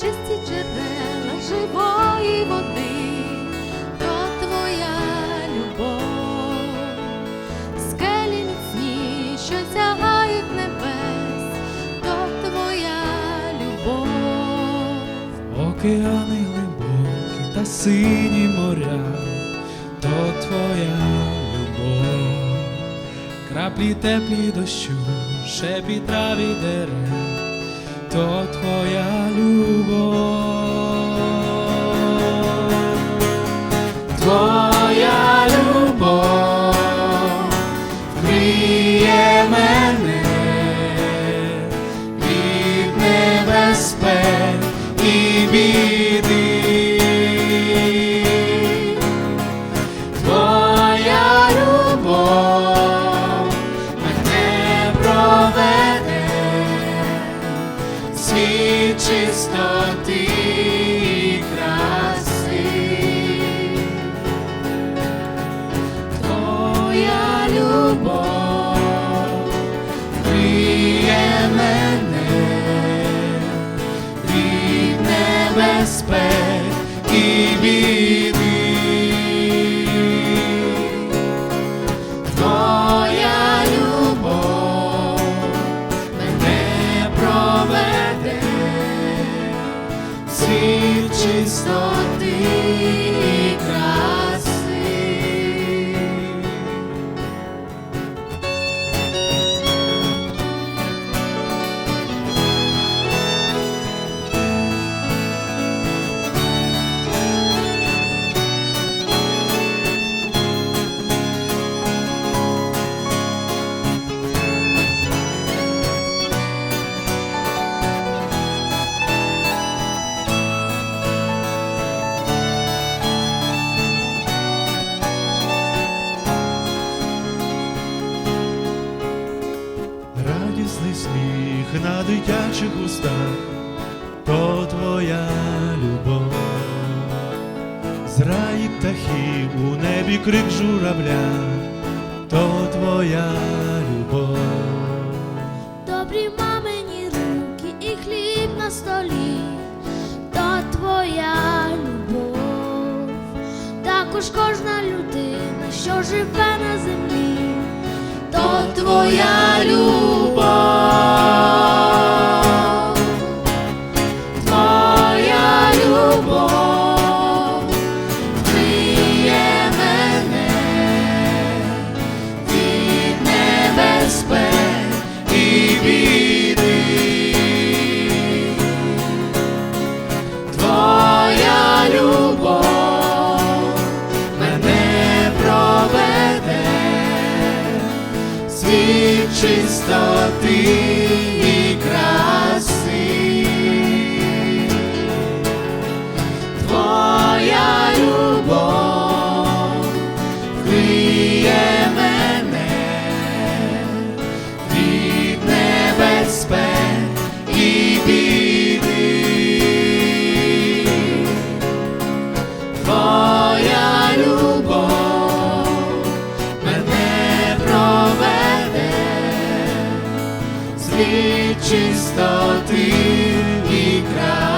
чисті джерела живої води, то твоя любов, скелі міцні, що сягають небес, то твоя любов, океани глибокі та сині моря, то твоя любов, краплі теплі дощу, шепі траві дерев то твоя любов. Світ чистоти дитячих устах, то твоя любов, з раї птахів у небі крик журавля, то твоя любов, Добрі мамині руки і хліб на столі, то твоя любов, також кожна людина, що живе на землі, то твоя любов, світ чистоти і краси. Твоя любов вміє мене від небезпек і біди. Чистоты и край.